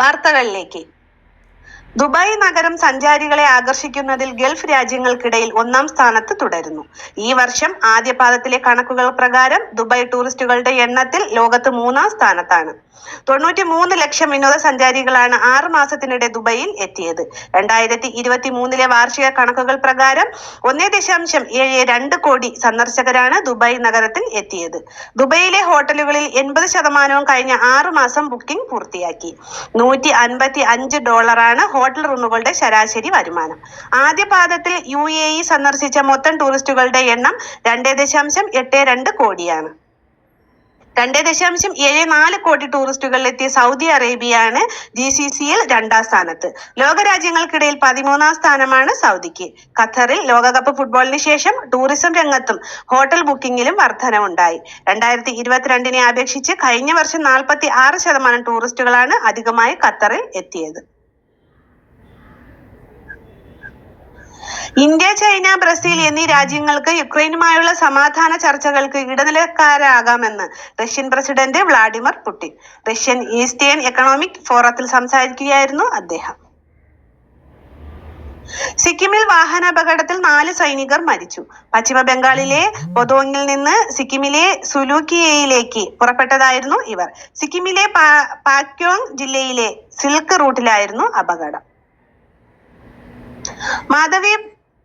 വാർത്തകളിലേക്ക്. ദുബായ് നഗരം സഞ്ചാരികളെ ആകർഷിക്കുന്നതിൽ ഗൾഫ് രാജ്യങ്ങൾക്കിടയിൽ ഒന്നാം സ്ഥാനത്ത് തുടരുന്നു. ഈ വർഷം ആദ്യ പാദത്തിലെ കണക്കുകൾ പ്രകാരം ദുബായ് ടൂറിസ്റ്റുകളുടെ എണ്ണത്തിൽ ലോകത്ത് മൂന്നാം സ്ഥാനത്താണ്. തൊണ്ണൂറ്റി മൂന്ന് ലക്ഷം വിനോദസഞ്ചാരികളാണ് ആറ് മാസത്തിനിടെ ദുബായിൽ എത്തിയത്. രണ്ടായിരത്തി ഇരുപത്തി മൂന്നിലെ വാർഷിക കണക്കുകൾ പ്രകാരം ഒന്നേ ദശാംശം ഏഴ് രണ്ട് കോടി സന്ദർശകരാണ് ദുബായ് നഗരത്തിൽ എത്തിയത്. ദുബായിലെ ഹോട്ടലുകളിൽ എൺപത് ശതമാനവും കഴിഞ്ഞ ആറ് മാസം ബുക്കിംഗ് പൂർത്തിയാക്കി. നൂറ്റി അൻപത്തി അഞ്ച് ഡോളറാണ് ഹോട്ടൽ റൂമുകളുടെ ശരാശരി വരുമാനം. ആദ്യ പാദത്തിൽ യു എ ഇ സന്ദർശിച്ച മൊത്തം ടൂറിസ്റ്റുകളുടെ എണ്ണം രണ്ടേ ദശാംശം എട്ട് രണ്ട് കോടിയാണ്. രണ്ട് ദശാംശം ഏഴ് നാല് കോടി ടൂറിസ്റ്റുകളിലെത്തിയ സൗദി അറേബ്യയാണ് ജി സി സിയിൽ രണ്ടാം സ്ഥാനത്ത്. ലോകരാജ്യങ്ങൾക്കിടയിൽ പതിമൂന്നാം സ്ഥാനമാണ് സൗദിക്ക്. ഖത്തറിൽ ലോകകപ്പ് ഫുട്ബോളിന് ശേഷം ടൂറിസം രംഗത്തും ഹോട്ടൽ ബുക്കിംഗിലും വർധനവുണ്ടായി. രണ്ടായിരത്തി ഇരുപത്തിരണ്ടിനെ അപേക്ഷിച്ച് കഴിഞ്ഞ വർഷം നാൽപ്പത്തി ആറ് ശതമാനം ടൂറിസ്റ്റുകളാണ് അധികമായി ഖത്തറിൽ എത്തിയത്. ഇന്ത്യ ചൈന ബ്രസീൽ എന്നീ രാജ്യങ്ങൾക്ക് യുക്രൈനുമായുള്ള സമാധാന ചർച്ചകൾക്ക് ഇടനിലക്കാരാകാമെന്ന് Russian president Vladimir Putin. Russian Eastern economic ഫോറത്തിൽ സംസാരിക്കുകയായിരുന്നു അദ്ദേഹം. സിക്കിമിൽ വാഹനാപകടത്തിൽ നാല് സൈനികർ മരിച്ചു. പശ്ചിമ ബംഗാളിലെ ബൊതോങ്ങിൽ നിന്ന് സിക്കിമിലെ സുലൂക്കിയയിലേക്ക് പുറപ്പെട്ടതായിരുന്നു ഇവർ. സിക്കിമിലെ പാക്യോങ് ജില്ലയിലെ സിൽക്ക് റൂട്ടിലായിരുന്നു അപകടം. Madhavi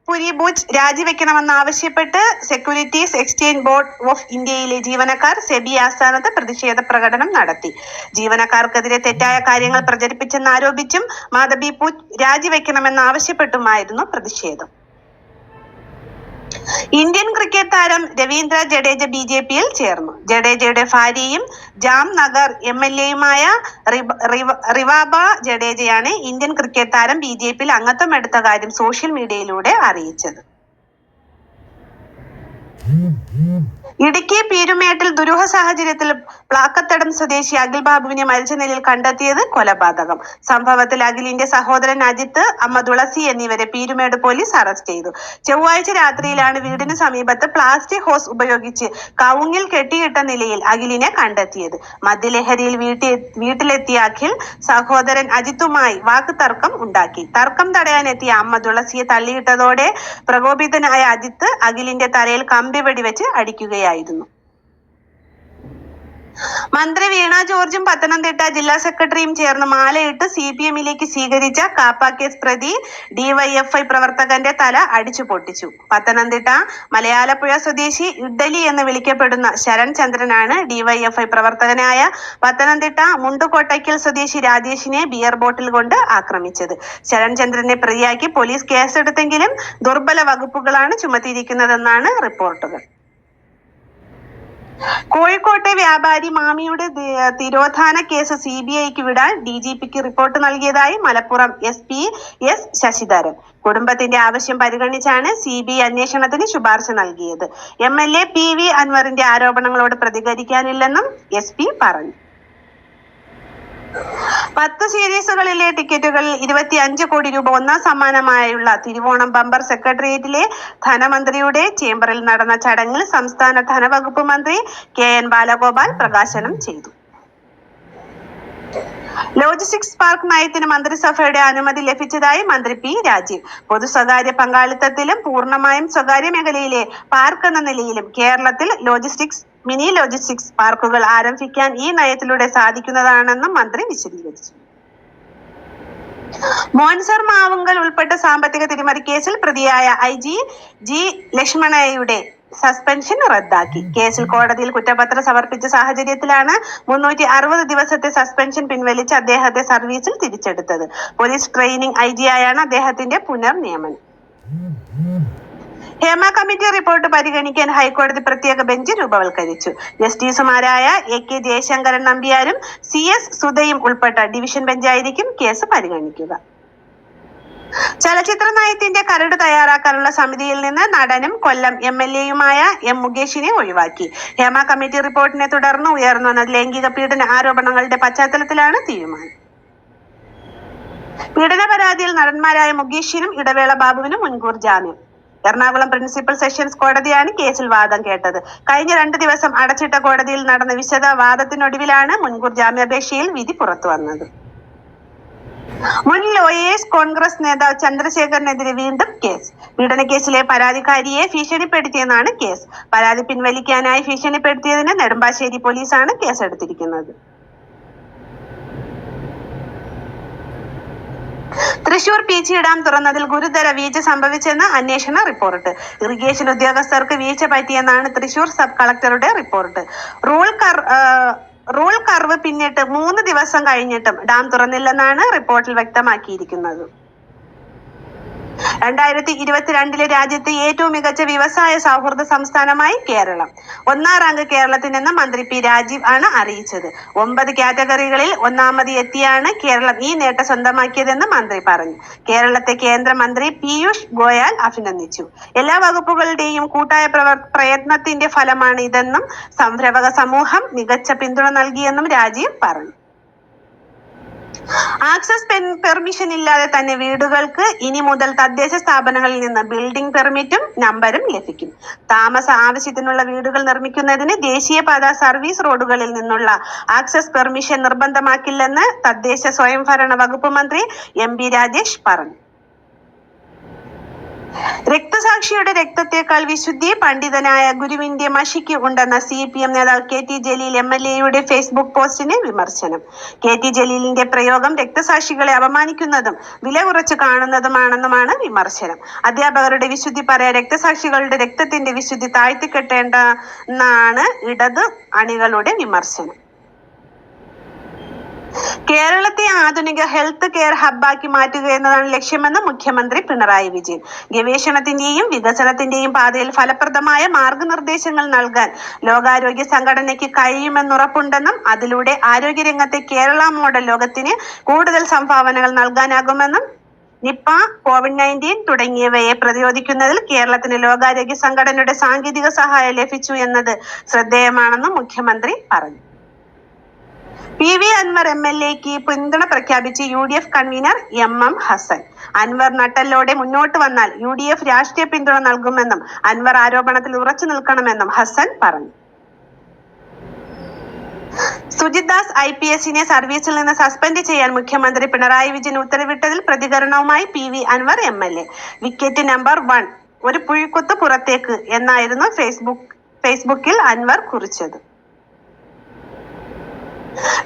പുരിബുജ് രാജിവെക്കണമെന്നാവശ്യപ്പെട്ട് Securities Exchange Board of ഇന്ത്യയിലെ ജീവനക്കാർ സെബി ആസ്ഥാനത്ത് പ്രതിഷേധ പ്രകടനം നടത്തി. ജീവനക്കാർക്കെതിരെ തെറ്റായ കാര്യങ്ങൾ പ്രചരിപ്പിച്ചെന്നാരോപിച്ചും മാധവി പുജ് രാജിവെക്കണമെന്നാവശ്യപ്പെട്ടുമായിരുന്നു പ്രതിഷേധം. ഇന്ത്യൻ ക്രിക്കറ്റ് താരം രവീന്ദ്ര ജഡേജ ബി ജെ പിയിൽ ചേർന്നു. ജഡേജയുടെ ഭാര്യയും ജാംനഗർ എം എൽ എയുമായ റിവാബ ജഡേജയാണ് ഇന്ത്യൻ ക്രിക്കറ്റ് താരം ബി ജെ പിയിൽ അംഗത്വം എടുത്ത കാര്യം സോഷ്യൽ മീഡിയയിലൂടെ അറിയിച്ചത്. ഇടുക്കി പീരുമേട്ടിൽ ദുരൂഹ സാഹചര്യത്തിൽ പ്ലാക്കത്തടം സ്വദേശി അഖിൽ ബാബുവിനെ മരിച്ച നിലയിൽ കണ്ടെത്തിയത് കൊലപാതകം. സംഭവത്തിൽ അഖിലിന്റെ സഹോദരൻ അജിത്ത് അമ്മ തുളസി എന്നിവരെ പീരുമേട് പോലീസ് അറസ്റ്റ് ചെയ്തു. ചൊവ്വാഴ്ച രാത്രിയിലാണ് വീടിന് സമീപത്ത് പ്ലാസ്റ്റിക് ഹോസ് ഉപയോഗിച്ച് കവുങ്ങിൽ കെട്ടിയിട്ട നിലയിൽ അഖിലിനെ കണ്ടെത്തിയത്. മദ്യലഹരിയിൽ വീട്ടിൽ വീട്ടിലെത്തിയ അഖിൽ സഹോദരൻ അജിത്തുമായി വാക്ക് തർക്കം ഉണ്ടാക്കി. തർക്കം തടയാനെത്തിയ അമ്മ തുളസിയെ തള്ളിയിട്ടതോടെ പ്രകോപിതനായ അജിത്ത് അഖിലിന്റെ തലയിൽ കമ്പി വെടിവെച്ച് അടിക്കുകയായിരുന്നു. മന്ത്രി വീണ ജോർജും പത്തനംതിട്ട ജില്ലാ സെക്രട്ടറിയും ചേർന്ന് മാലയിട്ട് സി പി എമ്മിലേക്ക് സ്വീകരിച്ച കാപ്പ കേസ് പ്രതി ഡിവൈഎഫ്ഐ പ്രവർത്തകന്റെ തല അടിച്ചു പൊട്ടിച്ചു. പത്തനംതിട്ട മലയാലപ്പുഴ സ്വദേശി ഇഡ്ഡലി എന്ന് വിളിക്കപ്പെടുന്ന ശരൺ ചന്ദ്രനാണ് ഡിവൈഎഫ്ഐ പ്രവർത്തകനായ പത്തനംതിട്ട മുണ്ടുകോട്ടയ്ക്കൽ സ്വദേശി രാജേഷിനെ ബിയർ ബോട്ടിൽ കൊണ്ട് ആക്രമിച്ചത്. ശരൺ ചന്ദ്രനെ പ്രതിയാക്കി പോലീസ് കേസെടുത്തെങ്കിലും ദുർബല വകുപ്പുകളാണ് ചുമത്തിയിരിക്കുന്നതെന്നാണ് റിപ്പോർട്ടുകൾ. കോഴിക്കോട്ടെ വ്യാപാരി മാമിയുടെ തിരോധാന കേസ് സി ബി ഐക്ക് വിടാൻ ഡി ജി പിക്ക് റിപ്പോർട്ട് നൽകിയതായി Malappuram S P S Sasidharan. കുടുംബത്തിന്റെ ആവശ്യം പരിഗണിച്ചാണ് സി ബി ഐ അന്വേഷണത്തിന് ശുപാർശ നൽകിയത്. M L A P V അൻവറിന്റെ ആരോപണങ്ങളോട് പ്രതികരിക്കാനില്ലെന്നും എസ് പി പറഞ്ഞു. പത്ത് സീരീസുകളിലെ ടിക്കറ്റുകൾ ഇരുപത്തി അഞ്ച് കോടി രൂപ ഒന്നാം സമ്മാനമായുള്ള തിരുവോണം ബമ്പർ സെക്രട്ടേറിയറ്റിലെ ധനമന്ത്രിയുടെ ചേംബറിൽ നടന്ന ചടങ്ങിൽ സംസ്ഥാന ധനവകുപ്പ് മന്ത്രി കെ എൻ ബാലഗോപാൽ പ്രകാശനം ചെയ്തു. ലോജിസ്റ്റിക്സ് പാർക്ക് നയത്തിന് മന്ത്രിസഭയുടെ അനുമതി ലഭിച്ചതായി മന്ത്രി പി രാജീവ്. പൊതു സ്വകാര്യ പങ്കാളിത്തത്തിലും പൂർണമായും സ്വകാര്യ മേഖലയിലെ പാർക്ക് എന്ന നിലയിലും കേരളത്തിൽ ലോജിസ്റ്റിക്സ് മിനി ലോജിസ്റ്റിക്സ് പാർക്കുകൾ ആരംഭിക്കാൻ ഈ നയത്തിലൂടെ സാധിക്കുന്നതാണെന്നും മന്ത്രി വിശദീകരിച്ചു. മോൻസർ മാവുങ്കൽ ഉൾപ്പെട്ട സാമ്പത്തിക തിരിമറി കേസിൽ പ്രതിയായ ഐ ജി ജി ലക്ഷ്മണയുടെ സസ്പെൻഷൻ റദ്ദാക്കി. കേസിൽ കോടതിയിൽ കുറ്റപത്രം സമർപ്പിച്ച സാഹചര്യത്തിലാണ് മുന്നൂറ്റി അറുപത് ദിവസത്തെ സസ്പെൻഷൻ പിൻവലിച്ച് അദ്ദേഹത്തെ സർവീസിൽ തിരിച്ചെടുത്തത്. പോലീസ് ട്രെയിനിങ് ഐ ജി ആയാണ് അദ്ദേഹത്തിന്റെ പുനർനിയമനം. ഹേമ കമ്മിറ്റി റിപ്പോർട്ട് പരിഗണിക്കാൻ ഹൈക്കോടതി പ്രത്യേക ബെഞ്ച് രൂപവൽക്കരിച്ചു. ജസ്റ്റിസുമാരായ എ കെ ജയശങ്കരൻ നമ്പ്യാരും സി എസ് സുധയും ഉൾപ്പെട്ട ഡിവിഷൻ ബെഞ്ചായിരിക്കും കേസ് പരിഗണിക്കുക. ചലച്ചിത്ര നയത്തിന്റെ കരട് തയ്യാറാക്കാനുള്ള സമിതിയിൽ നിന്ന് നടനും കൊല്ലം എം എൽ എയുമായ എം മുകേഷിനെ ഒഴിവാക്കി. ഹേമ കമ്മിറ്റി റിപ്പോർട്ടിനെ തുടർന്ന് ഉയർന്നു വന്ന ലൈംഗിക പീഡന ആരോപണങ്ങളുടെ പശ്ചാത്തലത്തിലാണ് തീരുമാനം. പീഡന പരാതിയിൽ നടന്മാരായ മുകേഷിനും ഇടവേള ബാബുവിനും മുൻകൂർ ജാമ്യം. എറണാകുളം പ്രിൻസിപ്പൽ സെഷൻസ് കോടതിയാണ് കേസിൽ വാദം കേട്ടത്. കഴിഞ്ഞ രണ്ട് ദിവസം അടച്ചിട്ട കോടതിയിൽ നടന്ന വിശദ വാദത്തിനൊടുവിലാണ് മുൻകൂർ ജാമ്യാപേക്ഷയിൽ വിധി പുറത്തു വന്നത്. മുൻ ലോയേഴ്സ് കോൺഗ്രസ് നേതാവ് ചന്ദ്രശേഖരനെതിരെ വീണ്ടും കേസ്. പീഡനക്കേസിലെ പരാതിക്കാരിയെ ഭീഷണിപ്പെടുത്തിയെന്നാണ് കേസ്. പരാതി പിൻവലിക്കാനായി ഭീഷണിപ്പെടുത്തിയതിന് നെടുമ്പാശ്ശേരി പോലീസാണ് കേസെടുത്തിരിക്കുന്നത്. തൃശൂർ പീച്ചി ഡാം തുറന്നതിൽ ഗുരുതര വീഴ്ച സംഭവിച്ചെന്ന് അന്വേഷണ റിപ്പോർട്ട്. ഇറിഗേഷൻ ഉദ്യോഗസ്ഥർക്ക് വീഴ്ച പറ്റിയെന്നാണ് തൃശൂർ സബ് കളക്ടറുടെ റിപ്പോർട്ട്. റൂൾ കർ റൂൾ കർവ് പിന്നിട്ട് മൂന്ന് ദിവസം കഴിഞ്ഞിട്ടും ഡാം തുറന്നില്ലെന്നാണ് റിപ്പോർട്ടിൽ വ്യക്തമാക്കിയിരിക്കുന്നത്. രണ്ടായിരത്തി ഇരുപത്തിരണ്ടിലെ രാജ്യത്തെ ഏറ്റവും മികച്ച വ്യവസായ സൗഹൃദ സംസ്ഥാനമായി കേരളം. ഒന്നാം റാങ്ക് കേരളത്തിനെന്ന് മന്ത്രി പി രാജീവ് ആണ് അറിയിച്ചത്. ഒമ്പത് കാറ്റഗറികളിൽ ഒന്നാമത് എത്തിയാണ് കേരളം ഈ നേട്ടം സ്വന്തമാക്കിയതെന്ന് മന്ത്രി പറഞ്ഞു. കേരളത്തെ കേന്ദ്രമന്ത്രി പീയൂഷ് ഗോയൽ അഭിനന്ദിച്ചു. എല്ലാ വകുപ്പുകളുടെയും കൂട്ടായ പ്രയത്നത്തിന്റെ ഫലമാണ് ഇതെന്നും സംരംഭക സമൂഹം മികച്ച പിന്തുണ നൽകിയെന്നും രാജീവ് പറഞ്ഞു. ആക്സസ് പെർമിഷൻ ഇല്ലാതെ തന്നെ വീടുകൾക്ക് ഇനി മുതൽ തദ്ദേശ സ്ഥാപനങ്ങളിൽ നിന്ന് ബിൽഡിംഗ് പെർമിറ്റും നമ്പരും ലഭിക്കും. താമസ ആവശ്യത്തിനുള്ള വീടുകൾ നിർമ്മിക്കുന്നതിന് ദേശീയപാത സർവീസ് റോഡുകളിൽ നിന്നുള്ള ആക്സസ് പെർമിഷൻ നിർബന്ധമാക്കില്ലെന്ന് തദ്ദേശ സ്വയംഭരണ വകുപ്പ് മന്ത്രി എം ബി രാജേഷ് പറഞ്ഞു. രക്തസാക്ഷിയുടെ രക്തത്തേക്കാൾ വിശുദ്ധി പണ്ഡിതനായ ഗുരുവിന്റെ മഷിക്ക് ഉണ്ടെന്ന സി പി എം നേതാവ് K T Jaleel M L എയുടെ ഫേസ്ബുക്ക് പോസ്റ്റിന് വിമർശനം. കെ ടി ജലീലിന്റെ പ്രയോഗം രക്തസാക്ഷികളെ അപമാനിക്കുന്നതും വില കുറച്ച് കാണുന്നതുമാണെന്നുമാണ് വിമർശനം. അധ്യാപകരുടെ വിശുദ്ധി പറയാൻ രക്തസാക്ഷികളുടെ രക്തത്തിന്റെ വിശുദ്ധി താഴ്ത്തിക്കെട്ടേണ്ട എന്നാണ് ഇടത് അണികളുടെ വിമർശനം. കേരളത്തെ ആധുനിക ഹെൽത്ത് കെയർ ഹബ്ബാക്കി മാറ്റുക എന്നതാണ് ലക്ഷ്യമെന്ന് മുഖ്യമന്ത്രി പിണറായി വിജയൻ. ഗവേഷണത്തിന്റെയും വികസനത്തിന്റെയും പാതയിൽ ഫലപ്രദമായ മാർഗനിർദ്ദേശങ്ങൾ നൽകാൻ ലോകാരോഗ്യ സംഘടനയ്ക്ക് കഴിയുമെന്നുറപ്പുണ്ടെന്നും അതിലൂടെ ആരോഗ്യരംഗത്തെ കേരള മോഡൽ ലോകത്തിന് കൂടുതൽ സംഭാവനകൾ നൽകാനാകുമെന്നും നിപ്പ കോവിഡ് നയന്റീൻ തുടങ്ങിയവയെ പ്രതിരോധിക്കുന്നതിൽ കേരളത്തിന് ലോകാരോഗ്യ സംഘടനയുടെ സാങ്കേതിക സഹായം ലഭിച്ചു എന്നത് ശ്രദ്ധേയമാണെന്നും മുഖ്യമന്ത്രി പറഞ്ഞു. P V Anvar M L എക്ക് പിന്തുണ പ്രഖ്യാപിച്ച് U D F convener M M Hassan. Anvar നട്ടല്ലോടെ മുന്നോട്ട് വന്നാൽ യു ഡി എഫ് രാഷ്ട്രീയ പിന്തുണ നൽകുമെന്നും അൻവർ ആരോപണത്തിൽ ഉറച്ചു നിൽക്കണമെന്നും ഹസൻ പറഞ്ഞു. സുജിത് ദാസ് ഐ പി എസിനെ സർവീസിൽ നിന്ന് സസ്പെൻഡ് ചെയ്യാൻ മുഖ്യമന്ത്രി പിണറായി വിജയൻ ഉത്തരവിട്ടതിൽ പ്രതികരണവുമായി P V Anvar M L A. Wicket number one ഒരു പുഴുക്കുത്ത് പുറത്തേക്ക് എന്നായിരുന്നു ഫേസ്ബുക്ക് ഫേസ്ബുക്കിൽ അൻവർ കുറിച്ചത്.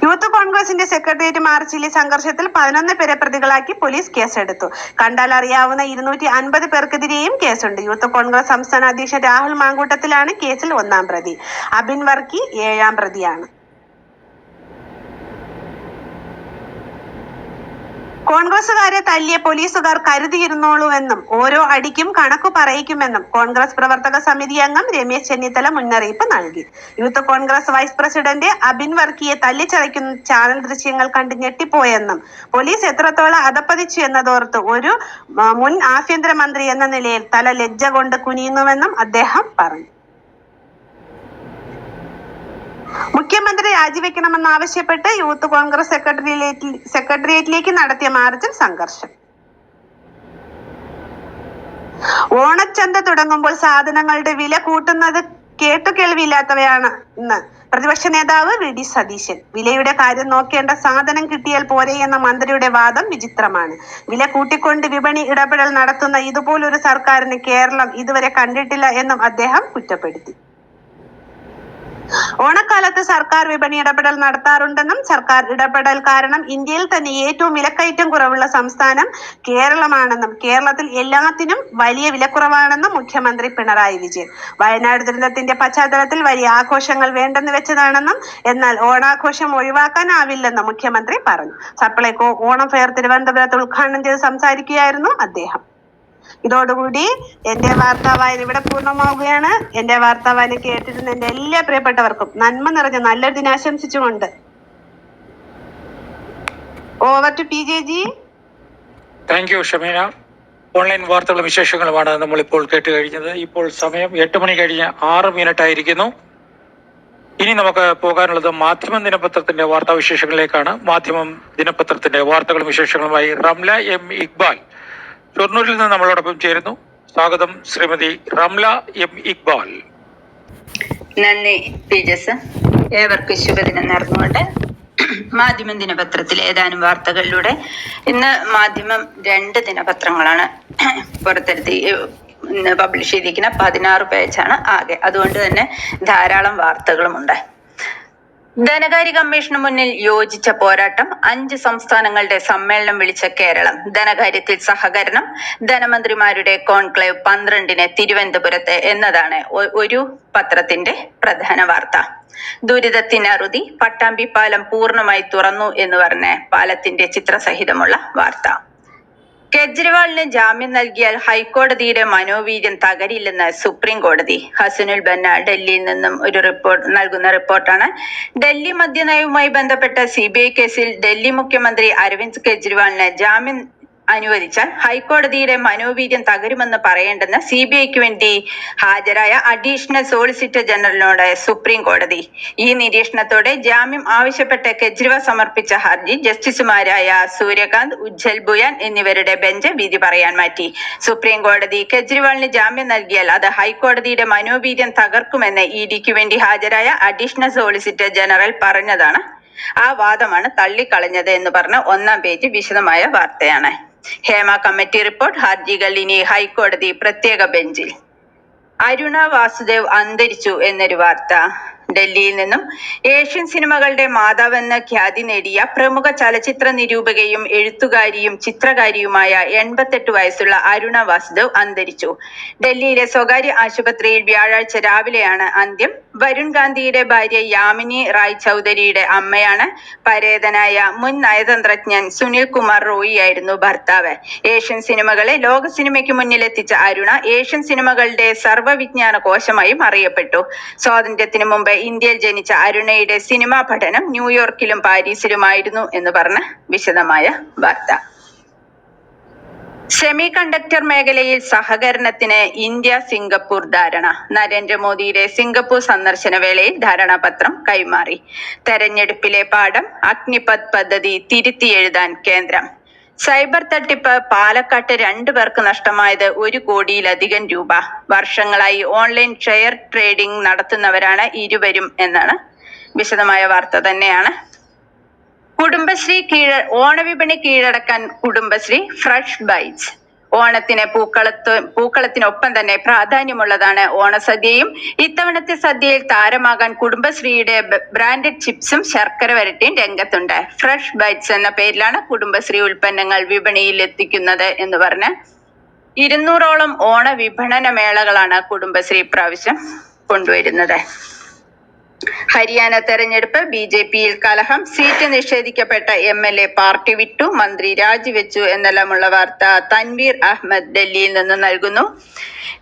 യൂത്ത് കോൺഗ്രസിന്റെ സെക്രട്ടേറിയറ്റ് മാർച്ചിലെ സംഘർഷത്തിൽ പതിനൊന്ന് പേരെ പ്രതികളാക്കി പോലീസ് കേസെടുത്തു. കണ്ടാൽ അറിയാവുന്ന ഇരുന്നൂറ്റി അൻപത് പേർക്കെതിരെയും കേസുണ്ട്. യൂത്ത് കോൺഗ്രസ് സംസ്ഥാന അധ്യക്ഷൻ രാഹുൽ മാങ്കൂട്ടത്തിലാണ് കേസിൽ ഒന്നാം പ്രതി. അബിൻ വർക്കി ഏഴാം പ്രതിയാണ്. കോൺഗ്രസുകാരെ തല്ലിയ പോലീസുകാർ കരുതിയിരുന്നോളൂവെന്നും ഓരോ അടിക്കും കണക്ക് പറയിക്കുമെന്നും കോൺഗ്രസ് പ്രവർത്തക സമിതി അംഗം രമേശ് ചെന്നിത്തല മുന്നറിയിപ്പ് നൽകി. Youth Congress vice president Abin വർക്കിയെ തല്ലിച്ചതയ്ക്കുന്ന ചാനൽ ദൃശ്യങ്ങൾ കണ്ട് ഞെട്ടിപ്പോയെന്നും പോലീസ് എത്രത്തോളം അധപ്പതിച്ചു എന്നതോർത്ത് ഒരു മുൻ ആഭ്യന്തരമന്ത്രി എന്ന നിലയിൽ തല ലജ്ജ കൊണ്ട് കുനിയുന്നുവെന്നും അദ്ദേഹം പറഞ്ഞു. മുഖ്യമന്ത്രി രാജിവെക്കണമെന്നാവശ്യപ്പെട്ട് യൂത്ത് കോൺഗ്രസ് സെക്രട്ടേറിയറ്റിൽ സെക്രട്ടേറിയറ്റിലേക്ക് നടത്തിയ മാർച്ചിൽ സംഘർഷം. ഓണച്ചന്ത തുടങ്ങുമ്പോൾ സാധനങ്ങളുടെ വില കൂട്ടുന്നത് കേട്ടുകേൾവിയില്ലാത്തവയാണ് എന്ന് പ്രതിപക്ഷ നേതാവ് വി. ഡി. സതീശൻ. വിലയുടെ കാര്യം നോക്കേണ്ട സാധനം കിട്ടിയാൽ പോരെ എന്ന മന്ത്രിയുടെ വാദം വിചിത്രമാണ്. വില കൂട്ടിക്കൊണ്ട് വിപണി ഇടപെടൽ നടത്തുന്ന ഇതുപോലൊരു സർക്കാരിന് കേരളം ഇതുവരെ കണ്ടിട്ടില്ല എന്നും അദ്ദേഹം കുറ്റപ്പെടുത്തി. ഓണക്കാലത്ത് സർക്കാർ വിപണി ഇടപെടൽ നടത്താറുണ്ടെന്നും സർക്കാർ ഇടപെടൽ കാരണം ഇന്ത്യയിൽ തന്നെ ഏറ്റവും വിലക്കയറ്റം കുറവുള്ള സംസ്ഥാനം കേരളമാണെന്നും കേരളത്തിൽ എല്ലാത്തിനും വലിയ വിലക്കുറവാണെന്നും മുഖ്യമന്ത്രി പിണറായി വിജയൻ. വയനാട് ദുരന്തത്തിന്റെ പശ്ചാത്തലത്തിൽ വലിയ ആഘോഷങ്ങൾ വേണ്ടെന്ന് വെച്ചതാണെന്നും എന്നാൽ ഓണാഘോഷം ഒഴിവാക്കാനാവില്ലെന്നും മുഖ്യമന്ത്രി പറഞ്ഞു. സപ്ലൈകോ ഓണം ഫെയർ തിരുവനന്തപുരത്ത് ഉദ്ഘാടനം ചെയ്ത് സംസാരിക്കുകയായിരുന്നു അദ്ദേഹം. ഇതോടുകൂടി എന്റെ വാർത്താവായന ഇവിടെ പൂർണമാവുകയാണ്. എന്റെ വാർത്താവായന കേട്ടിരുന്ന എന്റെ എല്ലാ പ്രിയപ്പെട്ടവർക്കും നന്മ നിറഞ്ഞ നല്ലൊരു ദിനാശംസിച്ചുകൊണ്ട് over to P J G thank you Shameena online വാർത്തകളും വിശേഷങ്ങളുമാണ് നമ്മളിപ്പോൾ കേട്ട് കഴിഞ്ഞത്. ഇപ്പോൾ സമയം എട്ട് മണി കഴിഞ്ഞ് ആറ് മിനിറ്റ് ആയിരിക്കുന്നു. ഇനി നമുക്ക് പോകാനുള്ളത് മാധ്യമം ദിനപത്രത്തിന്റെ വാർത്താ വിശേഷങ്ങളിലേക്കാണ് മാധ്യമം ദിനപത്രത്തിന്റെ വാർത്തകളും വിശേഷങ്ങളുമായി റംല എം ഇക്ബാൽ. ഷൊർണൂരിൽ നിന്ന് നമ്മളോടൊപ്പം ചേരുന്നു. സ്വാഗതം ശ്രീമതി റംല എം ഇക്ബാൽ. നന്ദി തേജസ്. ഏവർക്കും ശുഭദിനം നേർന്നുകൊണ്ട് മാധ്യമ ദിനപത്രത്തിൽ ഏതാനും വാർത്തകളിലൂടെ ഇന്ന് മാധ്യമം രണ്ട് ദിനപത്രങ്ങളാണ് പുറത്തെടുത്ത് ഇന്ന് പബ്ലിഷ് ചെയ്തിരിക്കുന്ന പതിനാറ് പേജാണ് ആകെ. അതുകൊണ്ട് തന്നെ ധാരാളം വാർത്തകളുമുണ്ട്. ധനകാര്യ കമ്മീഷന് മുന്നിൽ യോജിച്ച പോരാട്ടം അഞ്ച് സംസ്ഥാനങ്ങളുടെ സമ്മേളനം വിളിച്ച കേരളം. ധനകാര്യത്തിൽ സഹകരണം ധനമന്ത്രിമാരുടെ കോൺക്ലേവ് പന്ത്രണ്ടിന് തിരുവനന്തപുരത്ത് എന്നതാണ് ഒരു പത്രത്തിന്റെ പ്രധാന വാർത്ത. ദുരിതത്തിനറുതി പട്ടാമ്പി പാലം പൂർണമായി തുറന്നു എന്ന് പറഞ്ഞ് പാലത്തിന്റെ ചിത്രസഹിതമുള്ള വാർത്ത. കെജ്രിവാളിന് ജാമ്യം നൽകിയാൽ ഹൈക്കോടതിയുടെ മനോവീര്യം തകരില്ലെന്ന് സുപ്രീം കോടതി ഹസനുൽ ബന്ന ഡൽഹിയിൽ നിന്നും ഒരു റിപ്പോർട്ട് നൽകുന്ന റിപ്പോർട്ടാണ്. ഡൽഹി മദ്യനയവുമായി ബന്ധപ്പെട്ട സി കേസിൽ ഡൽഹി മുഖ്യമന്ത്രി അരവിന്ദ് കെജ്രിവാളിന് ജാമ്യം അനുവദിച്ചാൽ ഹൈക്കോടതിയുടെ മനോവീര്യം തകരുമെന്ന് പറയേണ്ടെന്ന് സി ബി ഐക്ക് വേണ്ടി ഹാജരായ അഡീഷണൽ സോളിസിറ്റർ ജനറലിനോട് സുപ്രീം കോടതി. ഈ നിരീക്ഷണത്തോടെ ജാമ്യം ആവശ്യപ്പെട്ട് കെജ്രിവാൾ സമർപ്പിച്ച ഹർജി ജസ്റ്റിസുമാരായ സൂര്യകാന്ത് ഉജ്ജൽ ബുയാൻ എന്നിവരുടെ ബെഞ്ച് വിധി പറയാൻ മാറ്റി. സുപ്രീം കോടതി കെജ്രിവാളിന് ജാമ്യം നൽകിയാൽ അത് ഹൈക്കോടതിയുടെ മനോവീര്യം തകർക്കുമെന്ന് ഇ ഡിക്ക് വേണ്ടി ഹാജരായ അഡീഷണൽ സോളിസിറ്റർ ജനറൽ പറഞ്ഞതാണ്. ആ വാദമാണ് തള്ളിക്കളഞ്ഞത് എന്ന് പറഞ്ഞ ഒന്നാം പേജ് വിശദമായ വാർത്തയാണ്. ഹേമ കമ്മിറ്റി റിപ്പോർട്ട് ഹർജികൾ ഇനി ഹൈക്കോടതി പ്രത്യേക ബെഞ്ചിൽ. അരുണ വാസുദേവ് അന്തരിച്ചു എന്നൊരു വാർത്ത. ഡൽഹിയിൽ നിന്നും. ഏഷ്യൻ സിനിമകളുടെ മാതാവെന്ന ഖ്യാതി നേടിയ പ്രമുഖ ചലച്ചിത്ര നിരൂപകയും എഴുത്തുകാരിയും ചിത്രകാരിയുമായ എൺപത്തെട്ട് വയസ്സുള്ള അരുണ വാസുദേവ് അന്തരിച്ചു. ഡൽഹിയിലെ സ്വകാര്യ ആശുപത്രിയിൽ വ്യാഴാഴ്ച രാവിലെയാണ് അന്ത്യം. വരുൺ ഗാന്ധിയുടെ ഭാര്യ യാമിനി റായ് ചൗധരിയുടെ അമ്മയാണ് പരേതനായ മുൻ നയതന്ത്രജ്ഞൻ സുനിൽ കുമാർ റോയി ആയിരുന്നു ഭർത്താവ്. ഏഷ്യൻ സിനിമകളെ ലോക സിനിമയ്ക്ക് മുന്നിലെത്തിച്ച അരുണ ഏഷ്യൻ സിനിമകളുടെ സർവവിജ്ഞാന കോശമായും അറിയപ്പെട്ടു. സ്വാതന്ത്ര്യത്തിന് മുമ്പ് ഇന്ത്യയിൽ ജനിച്ച അരുണയുടെ സിനിമാ പഠനം ന്യൂയോർക്കിലും പാരീസിലുമായിരുന്നു എന്ന് പറഞ്ഞ വിശദമായ വാർത്ത. സെമി കണ്ടക്ടർ മേഖലയിൽ സഹകരണത്തിന് ഇന്ത്യ സിംഗപ്പൂർ ധാരണ. നരേന്ദ്രമോദിയുടെ സിംഗപ്പൂർ സന്ദർശന വേളയിൽ ധാരണാപത്രം കൈമാറി. തെരഞ്ഞെടുപ്പിലെ പാഠം അഗ്നിപത് പദ്ധതി തിരുത്തി എഴുതാൻ കേന്ദ്രം. സൈബർ തട്ടിപ്പ് പാലക്കാട്ട് രണ്ടു പേർക്ക് നഷ്ടമായത് ഒരു കോടിയിലധികം രൂപ. വർഷങ്ങളായി ഓൺലൈൻ ഷെയർ ട്രേഡിംഗ് നടത്തുന്നവരാണ് ഇരുവരും എന്നാണ് വിശദമായ വാർത്ത തന്നെയാണ്. കുടുംബശ്രീ കീഴ ഓണവിപണി കീഴടക്കാൻ കുടുംബശ്രീ ഫ്രഷ് ബൈറ്റ്സ്. ഓണത്തിന് പൂക്കളത്ത് പൂക്കളത്തിനൊപ്പം തന്നെ പ്രാധാന്യമുള്ളതാണ് ഓണസദ്യയും. ഇത്തവണത്തെ സദ്യയിൽ താരമാകാൻ കുടുംബശ്രീയുടെ ബ്രാൻഡഡ് ചിപ്സും ശർക്കര വരട്ടിയും രംഗത്തുണ്ട്. ഫ്രഷ് ബൈറ്റ്സ് എന്ന പേരിലാണ് കുടുംബശ്രീ ഉൽപ്പന്നങ്ങൾ വിപണിയിൽ എത്തിക്കുന്നത് എന്ന് പറഞ്ഞ്. ഇരുന്നൂറോളം ഓണ വിപണന മേളകളാണ് കുടുംബശ്രീ ഇപ്രാവശ്യം കൊണ്ടുവരുന്നത്. ഹരിയാന തെരഞ്ഞെടുപ്പ് ബി ജെ പിയിൽ കലഹം. സീറ്റ് നിഷേധിക്കപ്പെട്ട എം എൽ എ പാർട്ടി വിട്ടു. മന്ത്രി രാജിവെച്ചു എന്നെല്ലാമുള്ള വാർത്ത തൻവീർ അഹമ്മദ് ഡൽഹിയിൽ നിന്ന് നൽകുന്നു.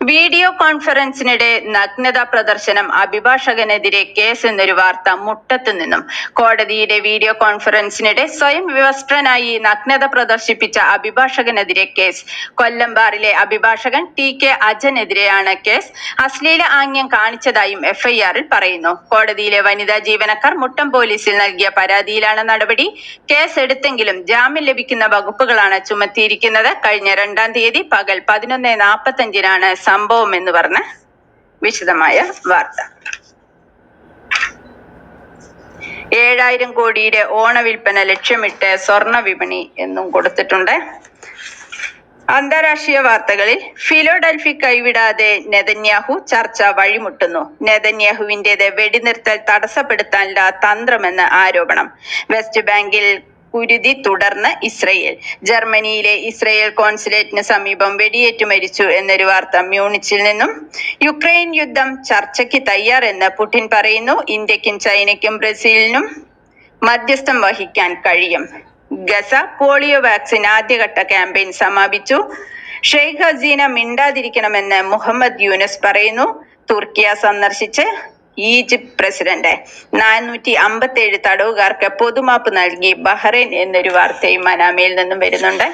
വീഡിയോ കോൺഫറൻസിനിടെ നഗ്നതാ പ്രദർശനം അഭിഭാഷകനെതിരെ കേസ് എന്നൊരു വാർത്ത മുട്ടത്തു നിന്നും. കോടതിയുടെ വീഡിയോ കോൺഫറൻസിനിടെ സ്വയം വിവസ്ത്രനായി നഗ്നത പ്രദർശിപ്പിച്ച അഭിഭാഷകനെതിരെ കേസ്. കൊല്ലം ബാറിലെ അഭിഭാഷകൻ ടി കെ അജനെതിരെയാണ് കേസ്. അശ്ലീല ആംഗ്യം കാണിച്ചതായും എഫ്ഐആറിൽ പറയുന്നു. കോടതിയിലെ വനിതാ ജീവനക്കാർ മുട്ടം പോലീസിൽ നൽകിയ പരാതിയിലാണ് നടപടി. കേസ് എടുത്തെങ്കിലും ജാമ്യം ലഭിക്കുന്ന വകുപ്പുകളാണ് ചുമത്തിയിരിക്കുന്നത്. കഴിഞ്ഞ രണ്ടാം തീയതി പകൽ പതിനൊന്ന് നാൽപ്പത്തഞ്ചിനാണ് സംഭവം എന്ന് പറഞ്ഞ വിശദമായ വാർത്ത. ഏഴായിരം കോടിയുടെ ഓണവിൽപ്പന ലക്ഷ്യമിട്ട് സ്വർണ വിപണി എന്നും കൊടുത്തിട്ടുണ്ട്. അന്താരാഷ്ട്രീയ വാർത്തകളിൽ ഫിലോഡൽഫി കൈവിടാതെ നെതന്യാഹു ചർച്ച വഴിമുട്ടുന്നു. നെതന്യാഹുവിന്റേത് വെടിനിർത്തൽ തടസ്സപ്പെടുത്താനുള്ള തന്ത്രമെന്ന് ആരോപണം. വെസ്റ്റ് ബാങ്കിൽ കുരുതി തുടർന്ന് ഇസ്രയേൽ. ജർമ്മനിയിലെ ഇസ്രയേൽ കോൺസുലേറ്റിന് സമീപം വെടിയേറ്റു മരിച്ചു എന്നൊരു വാർത്ത മ്യൂണിച്ചിൽ നിന്നും. യുക്രൈൻ യുദ്ധം ചർച്ചയ്ക്ക് തയ്യാറെന്ന് പുടിൻ പറയുന്നു. ഇന്ത്യക്കും ചൈനയ്ക്കും ബ്രസീലിനും മധ്യസ്ഥം വഹിക്കാൻ കഴിയും. ഗസ പോളിയോ വാക്സിൻ ആദ്യഘട്ട ക്യാമ്പയിൻ സമാപിച്ചു. ഷെയ്ഖ് ഹസീന മിണ്ടാതിരിക്കണമെന്ന് മുഹമ്മദ് യൂനസ് പറയുന്നു. തുർക്കിയ സന്ദർശിച്ച് ഈജിപ്ത് പ്രസിഡന്റ്. നാനൂറ്റി അമ്പത്തി ഏഴ് തടവുകാർക്ക് പൊതുമാപ്പ് നൽകി ബഹ്റൈൻ എന്നൊരു വാർത്തയും മനാമയിൽ നിന്നും വരുന്നുണ്ട്.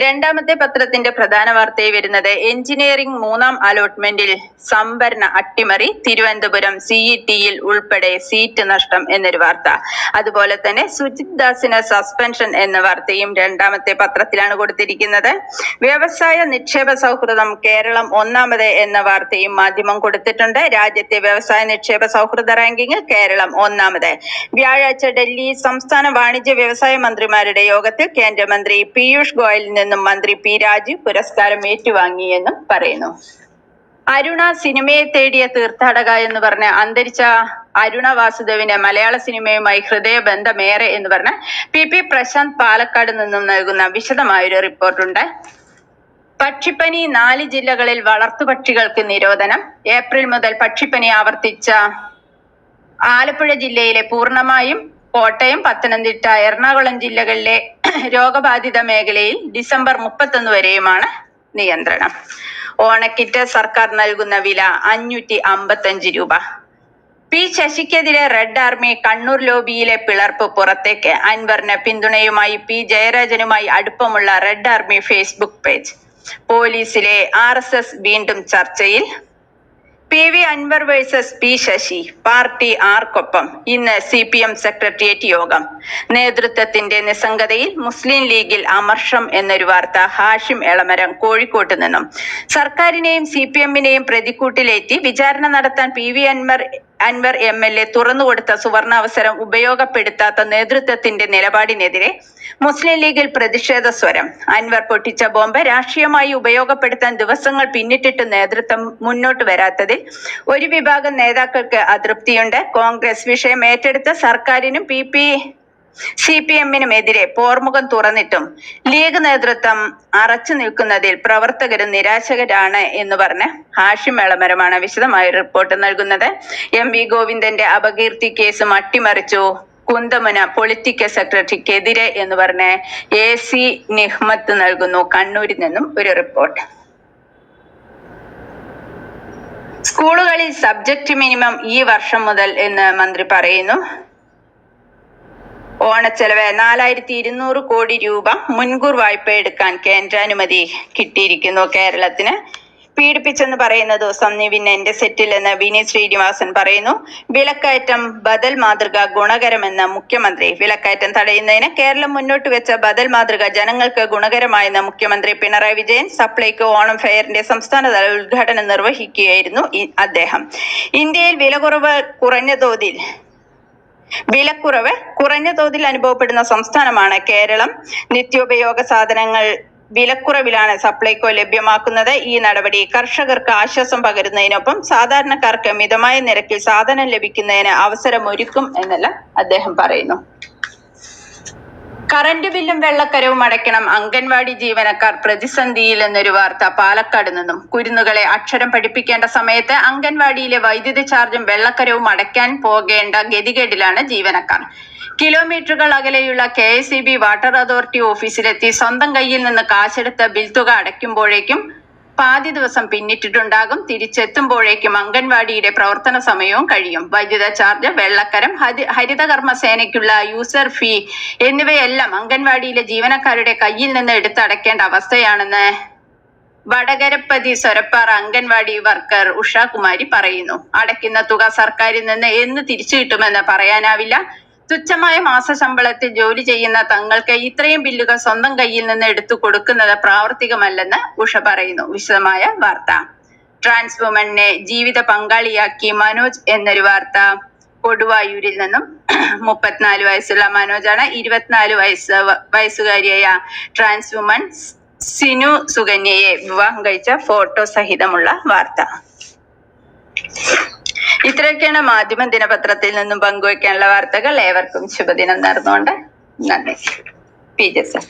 രണ്ടാമത്തെ പത്രത്തിന്റെ പ്രധാന വാർത്തയായി വരുന്നത് എഞ്ചിനീയറിംഗ് മൂന്നാം അലോട്ട്മെന്റിൽ സംഭരണ അട്ടിമറി തിരുവനന്തപുരം സിഇ ടിയിൽ ഉൾപ്പെടെ സീറ്റ് നഷ്ടം എന്നൊരു വാർത്ത. അതുപോലെ തന്നെ സുജിത് ദാസിന് സസ്പെൻഷൻ എന്ന വാർത്തയും രണ്ടാമത്തെ പത്രത്തിലാണ് കൊടുത്തിരിക്കുന്നത്. വ്യവസായ നിക്ഷേപ സൗഹൃദം കേരളം ഒന്നാമത് എന്ന വാർത്തയും മാധ്യമം കൊടുത്തിട്ടുണ്ട്. രാജ്യത്തെ വ്യവസായ നിക്ഷേപ സൗഹൃദ റാങ്കിങ്ങിൽ കേരളം ഒന്നാമത്. വ്യാഴാഴ്ച ഡൽഹി സംസ്ഥാന വാണിജ്യ വ്യവസായ മന്ത്രിമാരുടെ യോഗത്തിൽ കേന്ദ്രമന്ത്രി പീയൂഷ് ഗോയലിൽ നിന്നും മന്ത്രി പി രാജു പുരസ്കാരം ഏറ്റുവാങ്ങിയെന്നും പറയുന്നു. അരുണ സിനിമയെ തേടിയ തീർത്ഥാടക എന്ന് പറഞ്ഞ അന്തരിച്ച അരുണ വാസുദേവിന് മലയാള സിനിമയുമായി ഹൃദയബന്ധമേറെ എന്ന് പറഞ്ഞ പി പി പ്രശാന്ത് പാലക്കാട് നിന്നും നൽകുന്ന വിശദമായൊരു റിപ്പോർട്ടുണ്ട്. പക്ഷിപ്പനി നാല് ജില്ലകളിൽ വളർത്തുപക്ഷികൾക്ക് നിരോധനം. ഏപ്രിൽ മുതൽ പക്ഷിപ്പനി ആവർത്തിച്ച ആലപ്പുഴ ജില്ലയിലെ പൂർണമായും കോട്ടയം പത്തനംതിട്ട എറണാകുളം ജില്ലകളിലെ രോഗബാധിത മേഖലയിൽ ഡിസംബർ മുപ്പത്തൊന്ന് വരെയുമാണ് നിയന്ത്രണം. ഓണക്കിറ്റ് സർക്കാർ നൽകുന്ന വില അഞ്ഞൂറ്റി അമ്പത്തഞ്ച് രൂപ. പി ശശിക്കെതിരെ റെഡ് ആർമി കണ്ണൂർ ലോബിയിലെ പിളർപ്പ് പുറത്തേക്ക്. അൻവറിന് പിന്തുണയുമായി പി ജയരാജനുമായി അടുപ്പമുള്ള റെഡ് ആർമി ഫേസ്ബുക്ക് പേജ്. പോലീസിലെ ആർ വീണ്ടും ചർച്ചയിൽ. P V Anvar versus P Sasi party ആർക്കൊപ്പം. ഇന്ന് സി പി എം സെക്രട്ടേറിയറ്റ് യോഗം. നേതൃത്വത്തിന്റെ നിസ്സംഗതയിൽ മുസ്ലിം ലീഗിൽ അമർഷം എന്നൊരു വാർത്ത ഹാഷിം എളമരം കോഴിക്കോട്ട് നിന്നും. സർക്കാരിനെയും സി പി എമ്മിനെയും പ്രതിക്കൂട്ടിലേറ്റി വിചാരണ നടത്താൻ P V Anvar Anvar M L A തുറന്നുകൊടുത്ത സുവർണാവസരം ഉപയോഗപ്പെടുത്താത്ത നേതൃത്വത്തിന്റെ നിലപാടിനെതിരെ മുസ്ലിം ലീഗിൽ പ്രതിഷേധ സ്വരം. അൻവർ പൊട്ടിച്ച ബോംബ് രാഷ്ട്രീയമായി ഉപയോഗപ്പെടുത്താൻ ദിവസങ്ങൾ പിന്നിട്ടിട്ട് നേതൃത്വം മുന്നോട്ട് വരാത്തതിൽ ഒരു വിഭാഗം നേതാക്കൾക്ക് അതൃപ്തിയുണ്ട്. കോൺഗ്രസ് വിഷയം ഏറ്റെടുത്ത സർക്കാരിനും പി സി പി എമ്മിനുമെതിരെ പോർമുഖം തുറന്നിട്ടും ലീഗ് നേതൃത്വം അറച്ചു നിൽക്കുന്നതിൽ പ്രവർത്തകരും നിരാശകരാണ് എന്ന് പറഞ്ഞ് ഹാഷിം എളമരമാണ് വിശദമായ റിപ്പോർട്ട് നൽകുന്നത്. എം വി ഗോവിന്ദന്റെ അപകീർത്തി കേസും അട്ടിമറിച്ചു. കുന്തമുന പൊളിറ്റിക്കൽ സെക്രട്ടറിക്കെതിരെ എന്ന് പറഞ്ഞ് എ സി നിഹ്മത്ത് നൽകുന്നു. കണ്ണൂരിൽ നിന്നും ഒരു റിപ്പോർട്ട്. സ്കൂളുകളിൽ സബ്ജക്ട് മിനിമം ഈ വർഷം മുതൽ എന്ന് മന്ത്രി പറയുന്നു. ഓണച്ചെലവ് നാലായിരത്തി ഇരുന്നൂറ് കോടി രൂപ മുൻകൂർ വായ്പ എടുക്കാൻ കേന്ദ്രാനുമതി കിട്ടിയിരിക്കുന്നു കേരളത്തിന്. പീഡിപ്പിച്ചെന്ന് പറയുന്ന ദിവസം നിവിൻ എന്റെ സെറ്റിൽ എന്ന് വിനീത് ശ്രീനിവാസൻ പറയുന്നു. വിലക്കയറ്റം ബദൽ മാതൃക ഗുണകരമെന്ന് മുഖ്യമന്ത്രി വിലക്കയറ്റം തടയുന്നതിന് കേരളം മുന്നോട്ട് വെച്ച ബദൽ മാതൃക ജനങ്ങൾക്ക് ഗുണകരമായെന്ന് മുഖ്യമന്ത്രി പിണറായി വിജയൻ സപ്ലൈകോ ഓണം ഫെയറിന്റെ സംസ്ഥാനതല ഉദ്ഘാടനം നിർവഹിക്കുകയായിരുന്നു അദ്ദേഹം. ഇന്ത്യയിൽ വില കുറവ് കുറഞ്ഞ തോതിൽ വിലക്കുറവ് കുറഞ്ഞ തോതിൽ അനുഭവപ്പെടുന്ന സംസ്ഥാനമാണ് കേരളം. നിത്യോപയോഗ സാധനങ്ങൾ വിലക്കുറവിലാണ് സപ്ലൈകോ ലഭ്യമാക്കുന്നത്. ഈ നടപടി കർഷകർക്ക് ആശ്വാസം പകരുന്നതിനൊപ്പം സാധാരണക്കാർക്ക് മിതമായ നിരക്കിൽ സാധനം ലഭിക്കുന്നതിന് അവസരമൊരുക്കും എന്നെല്ലാം അദ്ദേഹം പറയുന്നു. കറന്റ് ബില്ലും വെള്ളക്കരവും അടയ്ക്കണം. അംഗൻവാടി ജീവനക്കാർ പ്രതിസന്ധിയിൽ എന്നൊരു വാർത്ത പാലക്കാട് നിന്നും. കുരുന്നുകളെ അക്ഷരം പഠിപ്പിക്കേണ്ട സമയത്ത് അംഗൻവാടിയിലെ വൈദ്യുതി ചാർജും വെള്ളക്കരവും അടയ്ക്കാൻ പോകേണ്ട ഗതികേടിലാണ് ജീവനക്കാർ. കിലോമീറ്ററുകൾ അകലെയുള്ള K S E B water authority ഓഫീസിലെത്തി സ്വന്തം കയ്യിൽ നിന്ന് കാശെടുത്ത ബിൽ തുക അടയ്ക്കുമ്പോഴേക്കും പാതി ദിവസം പിന്നിട്ടിട്ടുണ്ടാകും. തിരിച്ചെത്തുമ്പോഴേക്കും അംഗൻവാടിയുടെ പ്രവർത്തന സമയവും കഴിയും. വൈദ്യുത ചാർജ് വെള്ളക്കരം ഹരിതകർമ്മ സേനയ്ക്കുള്ള യൂസർ ഫീ എന്നിവയെല്ലാം അംഗൻവാടിയിലെ ജീവനക്കാരുടെ കയ്യിൽ നിന്ന് എടുത്തടക്കേണ്ട അവസ്ഥയാണെന്ന് വടകരപ്പതി സ്വരപ്പാറ അംഗൻവാടി വർക്കർ ഉഷാകുമാരി പറയുന്നു. അടയ്ക്കുന്ന തുക സർക്കാരിൽ നിന്ന് എന്ന് തിരിച്ചു കിട്ടുമെന്ന് പറയാനാവില്ല. തുച്ഛമായ മാസശമ്പളത്തിൽ ജോലി ചെയ്യുന്ന തങ്ങൾക്ക് ഇത്രയും ബില്ലുകൾ സ്വന്തം കയ്യിൽ നിന്ന് എടുത്തു കൊടുക്കുന്നത് പ്രാവർത്തികമല്ലെന്ന് ഉഷ പറയുന്നു. വിശദമായ വാർത്ത. ട്രാൻസ് വുമനെ ജീവിത പങ്കാളിയാക്കി മനോജ് എന്നൊരു വാർത്ത കൊടുവായൂരിൽ നിന്നും മുപ്പത്തിനാല് വയസ്സുള്ള മനോജാണ് ഇരുപത്തിനാല് വയസ്സ് വയസ്സുകാരിയായ ട്രാൻസ് വുമൺ സിനു സുകന്യയെ വിവാഹം കഴിച്ച ഫോട്ടോ സഹിതമുള്ള വാർത്ത. ഇത്രയൊക്കെയാണ് മാധ്യമ ദിനപത്രത്തിൽ നിന്നും പങ്കുവയ്ക്കാനുള്ള വാർത്തകൾ. ഏവർക്കും ശുഭദിനം നേർന്നുകൊണ്ട്. നന്ദി. P J sir.